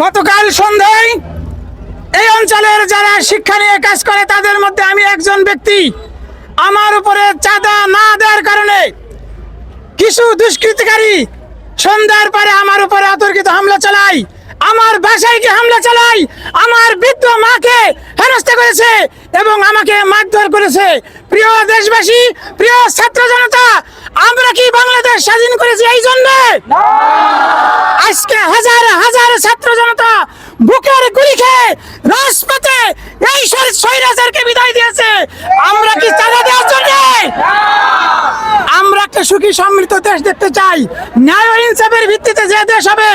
গতকাল সন্ধ্যায় এই অঞ্চলের যারা শিক্ষা নিয়ে কাজ করে তাদের মধ্যে আমি একজন ব্যক্তি। আমার উপরে চাঁদা না দেওয়ার কারণে কিছু দুষ্কৃতিকারী সন্ধ্যার পরে আমার উপরে অতর্কিত হামলা চালায়। আমার বাসায় গিয়ে হামলা চালায়। আমার বৃদ্ধ মাকে হেনস্থা করেছে এবং আমাকে মারধর করেছে। প্রিয় দেশবাসী প্রিয় ছাত্র জনতা আমরা কি বাংলাদেশ স্বাধীন করেছি এই জন্য? আজকে হাজার হাজার ছাত্র জনতা বুকের গুলি খেয়ে রাজপথে এই বিদায় দিয়েছে। আমরা কি চাঁদা দেওয়ার জন্য? আমরা একটা সুখী সমৃদ্ধ দেশ দেখতে চাই? ন্যায় ভিত্তিতে যে দেশ হবে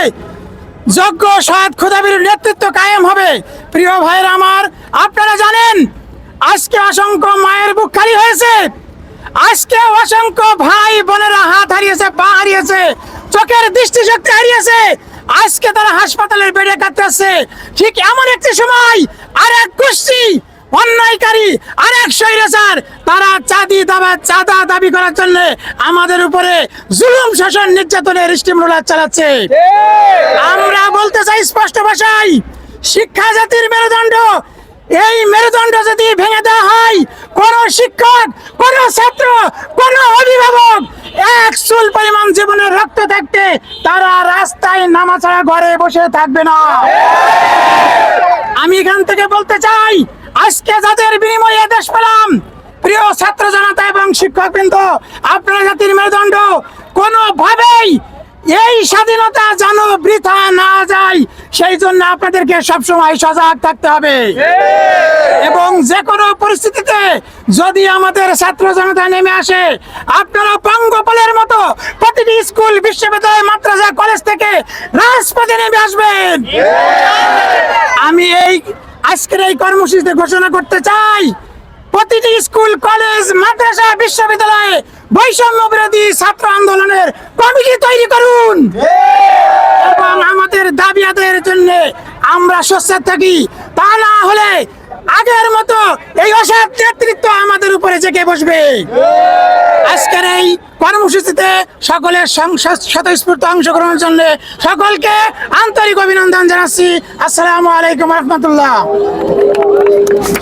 সৎ নেতৃত্ব কায়েম হবে। প্রিয় ভাইয়ের আমার, আপনারা জানেন, আজকে অসংখ্য মায়ের বুক খালি হয়েছে। আজকে অসংখ্য ভাই বোনেরা হাত হারিয়েছে, পা হারিয়েছে, চোখের দৃষ্টিশক্তি হারিয়েছে। আজকে তারা হাসপাতালের বেডে কাটতেছে ঠিক এমন একটি সময়, আর এক গোষ্ঠী অন্যায়কারী আর এক স্বৈরাচার তারা চাঁদি দাবা চাঁদা দাবি করার জন্য আমাদের উপরে জুলুম শাসন নির্যাতনের স্টিম রোলার চালাচ্ছে আমরা বলতে চাই স্পষ্ট ভাষায় শিক্ষা জাতির মেরুদণ্ড এই মেরুদণ্ড যদি ভেঙে দেওয়া হয় কোন শিক্ষক কোন ছাত্র কোন অভিভাবক এক চুল পরিমাণ জীবনের রক্ত থাকতে তারা রাস্তায় নামা ছাড়া ঘরে বসে থাকবে না। আমি এখান থেকে বলতে চাই আজকে যাদের বিনিময়ে দেশ পেলাম। প্রিয় ছাত্র জনতা এবং শিক্ষকবৃন্দ, আপনার জাতির মেরুদণ্ড কোনোভাবেই এই স্বাধীনতা যেন বৃথা না যায়, সেই জন্য আপনাদেরকে সবসময় সজাগ থাকতে হবে। এবং যে কোনো পরিস্থিতিতে যদি আমাদের ছাত্র জনতা নেমে আসে, আপনারা পঙ্গপালের মতো প্রতিটি স্কুল, বিশ্ববিদ্যালয়, মাদ্রাসা, কলেজ থেকে রাজপথে নেমে আসবেন। আজকের এই কর্মসূচিতে ঘোষণা করতে চাই, প্রতিটি স্কুল, কলেজ, মাদ্রাসা, বিশ্ববিদ্যালয়ে বৈষম্য বিরোধী ছাত্র আন্দোলনের কমিটি তৈরি করুন। এবং আমাদের দাবি আদায়ের জন্য আমরা সোচ্চার থাকি। তা না হলে আগের মতো এই অসৎ নেতৃত্ব আমাদের উপরে জেগে বসবে। আজকের এই কর্মসূচিতে সকলের সংসদ স্বতঃস্ফূর্ত অংশগ্রহণের জন্য সকলকে আন্তরিক অভিনন্দন জানাচ্ছি। আসসালামু আলাইকুম রহমতুল্লাহ।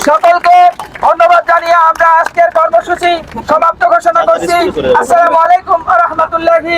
সকলকে ধন্যবাদ জানিয়ে আমরা আজকের কর্মসূচি সমাপ্ত ঘোষণা করছি। আসসালামু আলাইকুম রহমতুল্লাহি